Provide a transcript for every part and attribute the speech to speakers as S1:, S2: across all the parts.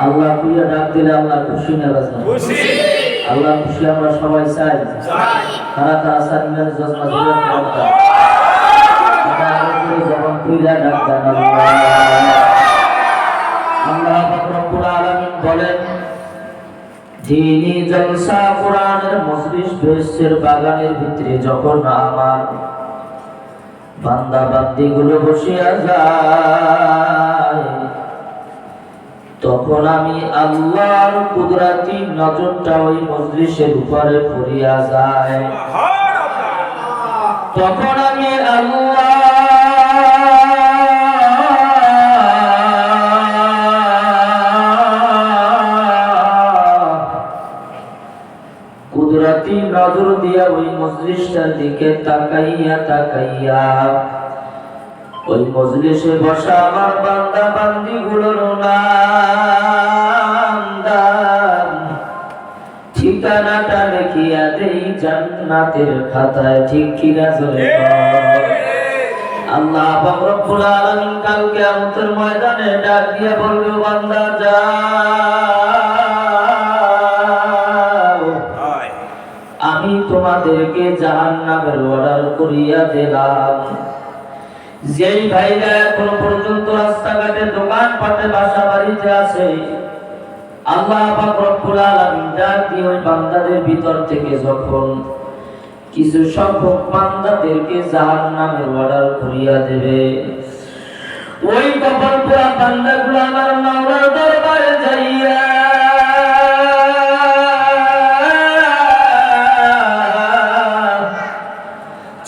S1: আল্লাহ কুইয়া ডাক দিলে আল্লাহ খুশি না বাজনা
S2: খুশি।
S1: আল্লাহ খুশি আমরা সবাই চাই। তারা তারা যখন ডাক দেন। আল্লাহ। আল্লাহ। রব্বুল আলামিন বলেন দিনী জলসা কোরআনের মজলিস বাগানের ভিতরে যখন আমার বান্দা বান্দি গুলো বসিয়া যায় তখন আমি আল্লাহর কুদরাতি নজরটা ওই মজলিসের উপরে পড়িয়া যায়। তখন আমি কুদরতি নজর দিয়া ওই মজলিসটার দিকে তাকাইয়া তাকাইয়া ওই মজলিসে বসা আমার বান্দা বান্দি গুলোর নাম দাম। ঠিকানাটা লিখিয়া দেই জান্নাতের খাতায় ঠিক কিনা চলে আল্লাহ রব্বুল আলামিন কাল কিয়ামতের ময়দানে ডাক দিয়া বলবে বান্দা যাও। আমি তোমাদেরকে জাহান্নামের অর্ডার করিয়া দিলাম। যেই ভাইরা এখনও পর্যন্ত রাস্তাঘাটে দোকান পাটে বাসা বাড়িতে আছে আল্লাহ বান্দাদের ভিতর থেকে যখন কিছু সংখ্যক বান্দাদেরকে জাহান্নামের অর্ডার করিয়া দেবে, ওই কপাল পোড়া বান্দাগুলো আমার মাওলার দরবারে যাইয়া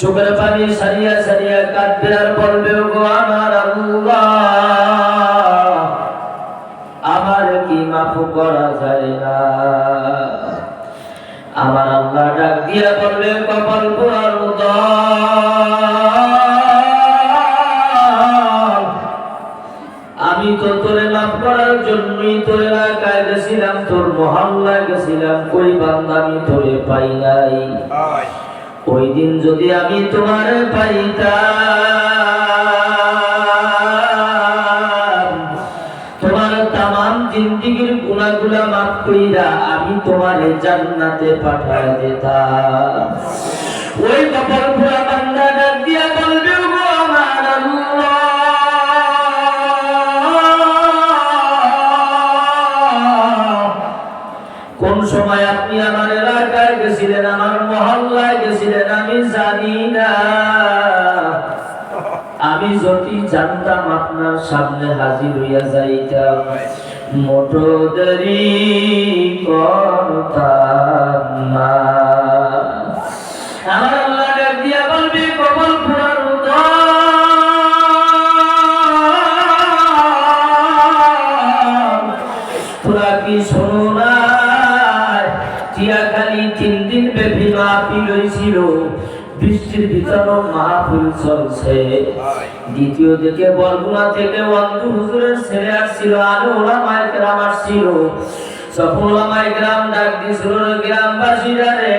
S1: চোখের পানি সারিয়া সারিয়া কাঁদবে আর বলবে গো আমার আমার কি মাফ করা যায় না? আমার আল্লাহ ডাক দিয়া বলবে, কপাল পোড়ার উদর আমি তো তোরে মাফ করার জন্যই তোর এলাকায় গেছিলাম তোর মহল্লায় গেছিলাম, কই বান্দা আমি তোরে পাই নাই। ওই দিন যদি আমি তোমার পাইতাম, তোমার তাম জিন্দিগির গুণাগুলা মাফ কইরা আমি তোমার জান্নাতে পাঠায় দিতাম। ওই কপাল পুরা বান্দা জানতাম আপনার সামনে হাজির হইয়া যাইতাম। মোটো করতাম না। তিন দিন বৃষ্টির ভিতরও মাহফিল চলছে। দ্বিতীয় দিকে বরগুনা থেকে অন্ধু হুজুরের ছেলে আসছিল, আরও আসছিল। যখন ওলামায় গ্রাম ডাক দিছিল রে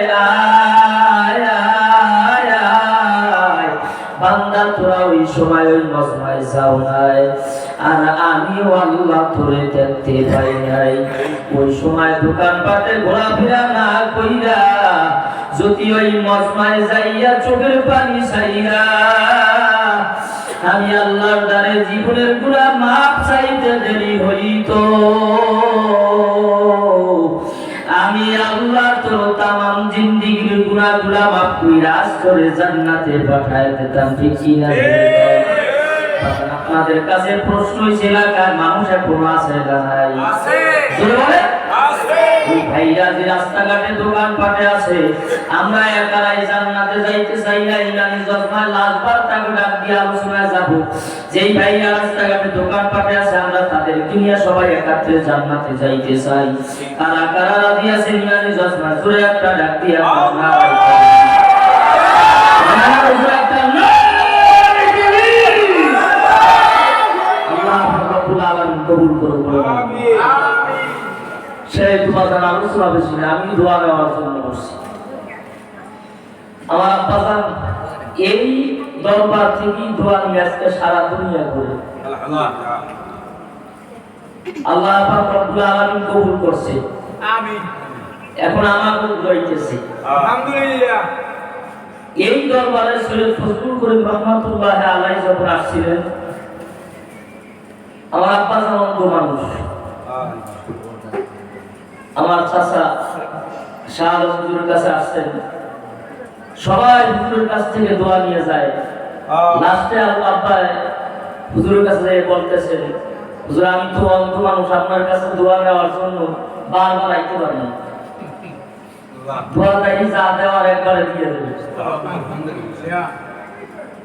S1: বান্দা, তোরা ওই সময় ওই যাও নাই। আর আমিও আল্লাহ তোরে দেখতে পাই নাই। ওই সময় দোকান পাটে ঘোরাফেরা না কইরা যদি ওই মজমায় যাইয়া চোখের পানি চাইয়া আমি আল্লাহর দ্বারে জীবনের গুণা মাপ চাইতে দেরি হইত আমি আল্লাহ তোর তামাম জিন্দিগির গুণা গুলা মাপ কইরা করে জান্নাতে পাঠায় দিতাম ঠিক কি না? আপনাদের কাছে প্রশ্ন হইছে এলাকার মানুষ এখনও আছে না নাই?
S2: আছে।
S1: জান্নাতে যাইতে চাই না জজমায় যেই ভাইরা রাস্তাঘাটে দোকান পাটে আছে, আমরা তাদের নিয়ে সবাই একাত্রে জান্নাতে যাইতে চাই। কারা কারা আছে ইরানি জজমা জোরে একটা ডাক দিয়ে বেশি না আমি দোয়া নেওয়ার জন্য বসছি আমার আব্বাসান এই দরবার থেকেই দোয়া নিয়ে আজকে সারা দুনিয়া করে আল্লাহ রব্বুল আলামিন কবুল করছে।
S2: আমিন।
S1: এখন আমার রইতেছে
S2: আলহামদুলিল্লাহ।
S1: এই দরবারে সৈয়দ ফজলুল করিম রহমাতুল্লাহ আলাই যখন আসছিলেন আমার আব্বা অন্ধ মানুষ। আমার চাচা শাহ হুজুরের কাছে আসছেন সবাই হুজুরের কাছ থেকে দোয়া নিয়ে যায়। লাস্টে আল্লাহ আব্বা হুজুরের কাছে বলতেছেন হুজুর আমি তো অন্ধ মানুষ আপনার কাছে দোয়া নেওয়ার জন্য বারবার আইতে পারি না। দোয়া চাই যা দেওয়ার একবারে দিয়ে দেবে।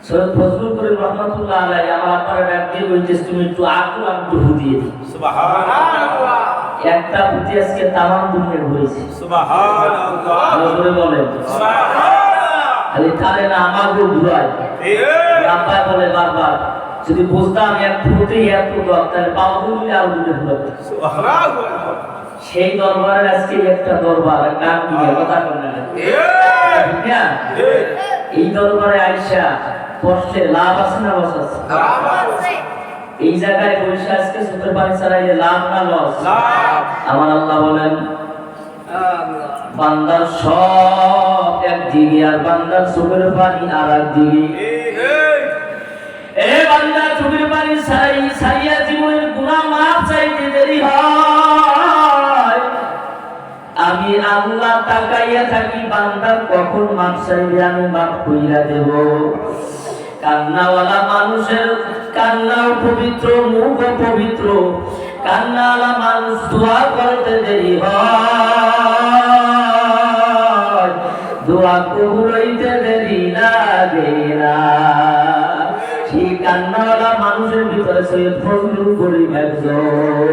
S1: সৈয়দ ফজলুল করিম রহমাতুল্লাহ আলাই আমার আব্বার ডাক দিয়ে বলছিস তুমি একটু আকু একটু দিয়ে দিই।
S2: সুবহানাল্লাহ।
S1: একটা আজকে তামাম দুনিয়া ঘুরেছে বলেন খালি তারে না আমাকেও ঘুরায় আব্বা বলে বারবার যদি বুঝতাম এক ফুটেই এত দর তাহলে ঘুরলে আরও দুটো ঘুরাবে সেই দরবারের আজকে একটা দরবার গান দিয়ে কথা বলে না? এই দরবারে আইসা কষ্টে লাভ আছে না লস আছে। এই জায়গায় বসে আজকে চোখের পানি ছাড়াইলে লাভ না লস? আমার আল্লাহ বলেন বান্দার সব এক একদিকে আর বান্দার চোখের পানি আর একদিকে এ বান্দা চোখের পানি ছাড়াই ছাড়িয়া জীবনের গুনাহ মাফ চাইতে দেরি হয়। আমি আল্লাহ তাকাইয়া থাকি বান্দার কখন মাফ চাইবে আমি মাফ কইরা দেব। কান্নাওয়ালা মানুষের কান্নাও পবিত্র মুখ পবিত্র। কান্নাওয়ালা মানুষ দোয়া করতে দেরি হয়। দোয়া কবুল হইতে দেরি লাগে না। সেই কান্নাওয়ালা মানুষের ভিতরে সৈয়দ ফজলুল করিম একজন।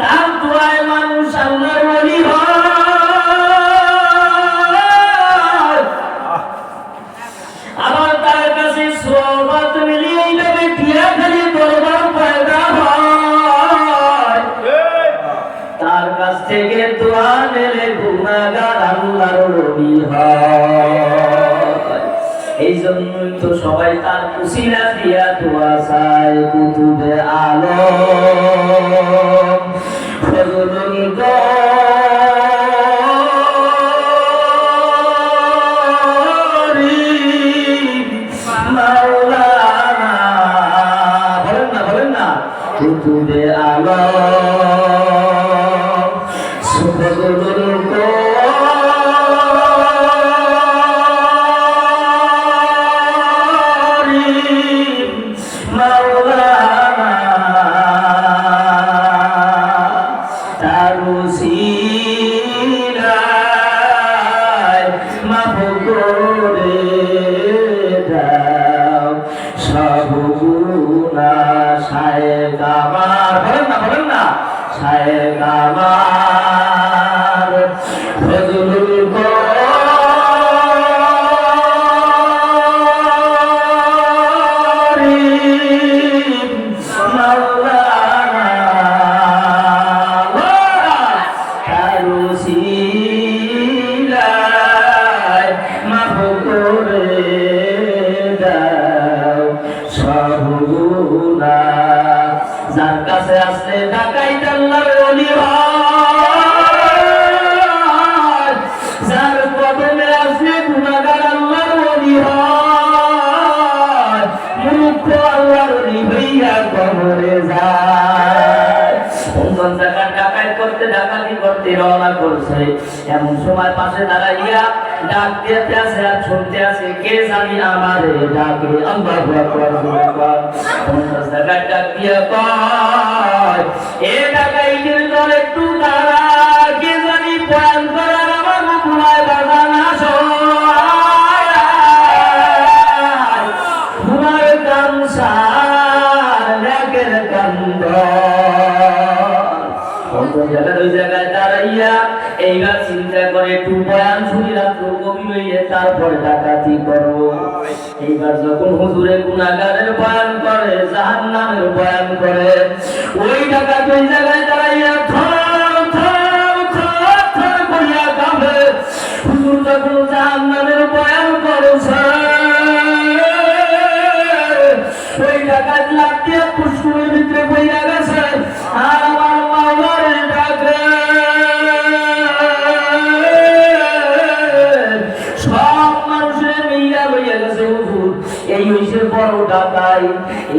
S1: তার দোয়ায় মানুষ আল্লাহর হয়। সবাই তার কুশিলা দিয়া দোয়া চায় কুতুবে আলো। গুণা শায়েক আমার বলেন না বলেন না সাহেব আমার করছে। এমন সময় পাশে দাঁড়াইয়া ডাক দিতে আছে আর শুনতে আছে কে জানি আমারে ডাকে? আল্লাহু ডাক দিয়ে কয়, এ ডাকাইদের দল একটু দাঁড়া, কে জানি বয়ান করার আমার জায়গায় করে একটু বয়ান শুনি রাত্র কবি হইয়ে তারপরে ডাকাতি করব। এইবার যখন হুজুরে গুণাগারের বয়ান করে জাহান নামের বয়ান করে, ওই টাকা দুই জায়গায় দাঁড়াইয়া থর থর থর থর করিয়া কাঁপে। হুজুর যখন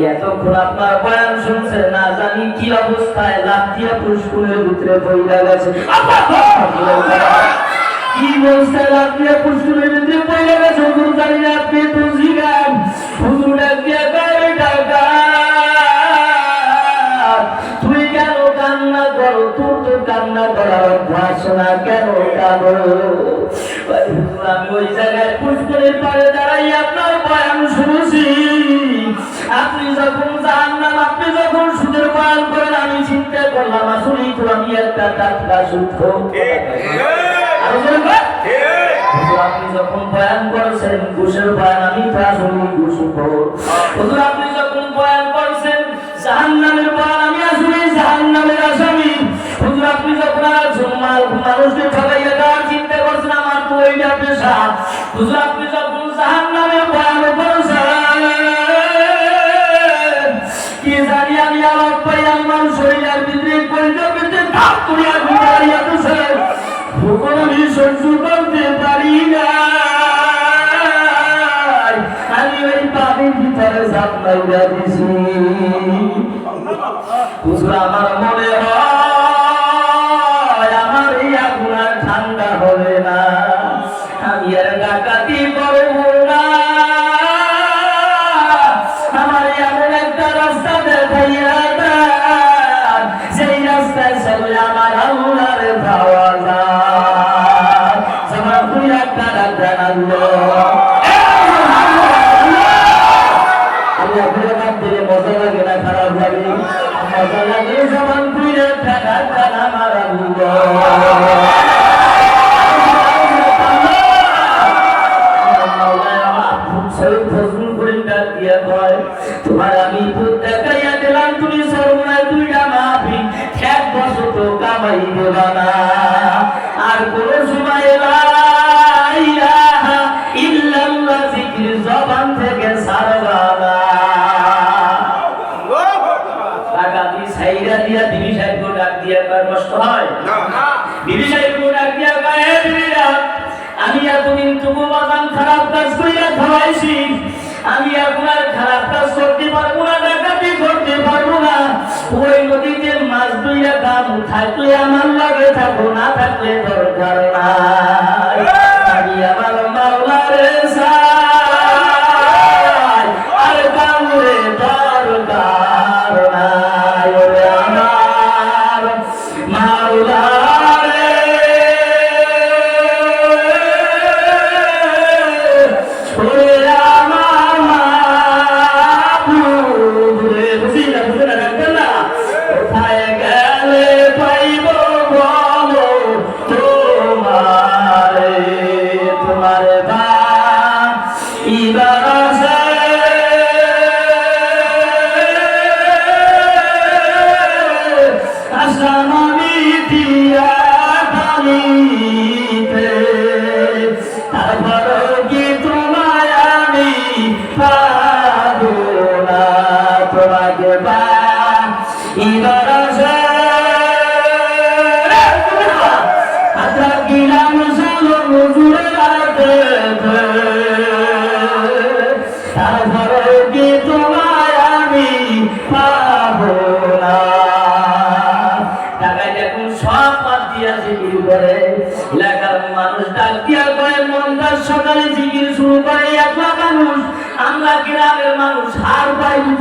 S1: আপনার বয়ান শুনছে না জানি কি অবস্থায় লাভ দিয়ে পুষ্কুলের ভিতরে পড়ে গেছে। কি বলছে লাভ দিয়ে পুষ্কুলের ভিতরে পড়ে গেছে হুজুর জানি না আপনি তো জিগান। হুজুর দিয়ে কয় টাকা তুই কেন কান্না করো? তোর তো কান্না করার অভ্যাস না কেন হুজুর, আমি ওই জায়গায় পুষ্করের পাড়ে দাঁড়াই জানলাম আপনি যখন সুদের বয়ান করেন আমি চিন্তা করলাম আসলেই তো আমি একটা টাটকা সুদ আপনি যখন বয়ান করেছেন ঘুষের বয়ান আমি তো আসলে ঘুষ হুজুর আপনি যখন বয়ান করেছেন জাহান্নামের বয়ান আমি আসলে জাহান্নামের আসামি। হুজুর আপনি যখন আর মানুষকে ঠকাইয়া দেওয়ার চিন্তা করছেন আমার তো ওইটা পেশা। হুজুর আপনি ভূগোল আমি না খারাপ লাগে মজা লাগে যেমন তুই একটা ডাক্তার আমার খাওয়াইছি আমি আপনার খারাপ কাজ করতে পারব না, ডাকাতি করতে পারব না। ওই নদীতে মাছ দুইরা দাম থাকলে আমার লাগে থাকো, না থাকলে দরকার নাই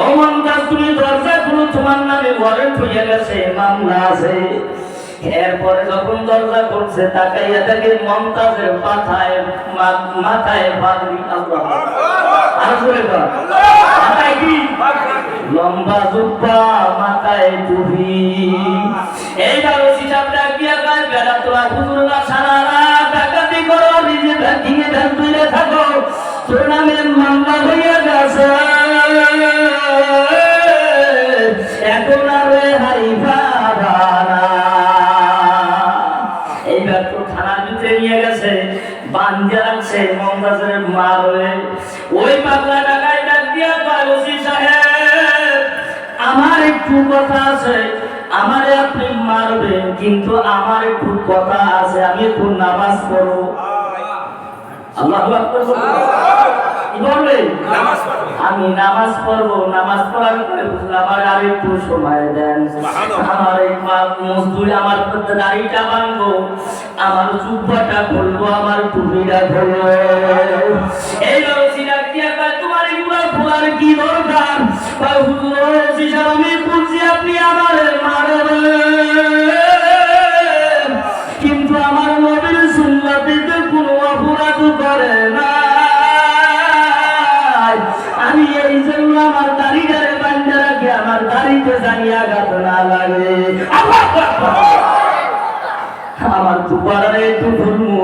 S1: ও মমতাজ তুমি দরজা গুলো তোমার নামে গেছে, মামলা আছে। এরপরে যখন দরজা করছে তাকাইয়া দেখে মমতাজের মাথায় মাথায় পাগড়ি আর বল। লম্বা জুব্বা মাথায় টুপি। এইবার বেড়া তোরা হুজুররা সারা রাত ডাকাতি করো, নিজে থাকো। তোর নামে মামলা হইয়া গেছে। নামাজ
S2: নামাজ
S1: পড়ার পরে বুঝলাম আমার আর একটু সময় দেন। আমার এই মজদুর আমার দাড়িটা বানবো আমার জুব্বাটা খুলবো আমার টুপিটা খুলবো। এই তোমার এগুলো খোলার কি দরকার? হুজুর রসি আমি বুঝছি আপনি আমার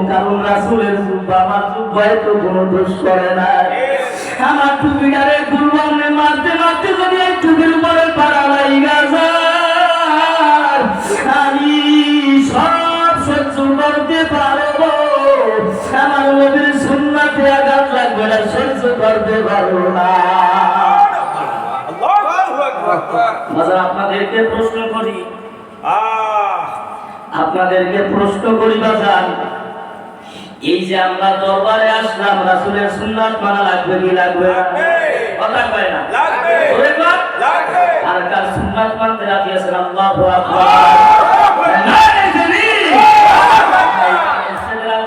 S1: কারণ রাসুলের জুব্বা আমার জুব্বায় তো কোনো দোষ করে না। আমার টুপিটারে খুলবাম মারতে মারতে যদি এই টুপির উপরে পাড়া লাইগা আমি সব সহ্য করতে পারব। আমার নবীর সুন্নাতে আঘাত লাগবে না সহ্য করতে পারব না। আপনাদেরকে প্রশ্ন করি।
S2: আহ।
S1: আপনাদেরকে প্রশ্ন করি বাজান। এই যে আমরা দরবারে আসলাম রাসূলের সুন্নাত মানা লাগবে কি লাগবে না? কথা কয় না?
S2: লাগবে। লাগবে।
S1: আর কার সুন্নাত মানতে রাজি আছেন? আল্লাহু আকবার।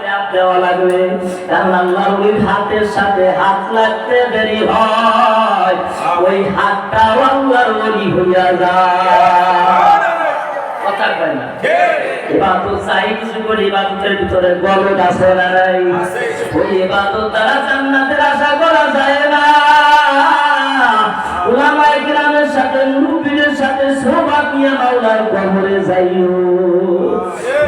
S1: হাত দেওয়া লাগবে। কারণ আল্লাহর ওই হাতের সাথে হাত লাগতে দেরি হয়। ওই হাতটা আল্লাহর ওলি হইয়া যায়। কথা কয় না? ইবাদত চাই কিছু করে ইবাদতের ভিতরে গলত আছে না নাই? ওই ইবাদত দ্বারা জান্নাতের আশা করা যায় না। উলামায়ে কিরামের সাথে মুরব্বিদের সাথে সোহবত নিয়ে মাওলার কবরে যাইও।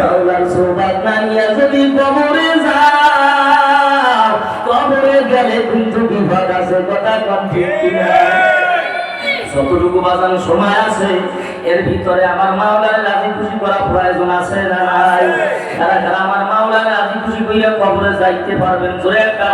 S1: মাওলার সোহবত না নিয়ে যদি কবরে যাও কবরে গেলে কিন্তু বিপদ আছে কথা কম ঠিক কিনা? যতটুকু বাজানো সময় আছে এর ভিতরে আমার মাওলার রাজি খুশি করা প্রয়োজন আছে না নাই? যারা যারা আমার মাওলার রাজি খুশি কইরা কবরে যাইতে পারবেন, জোরে একটা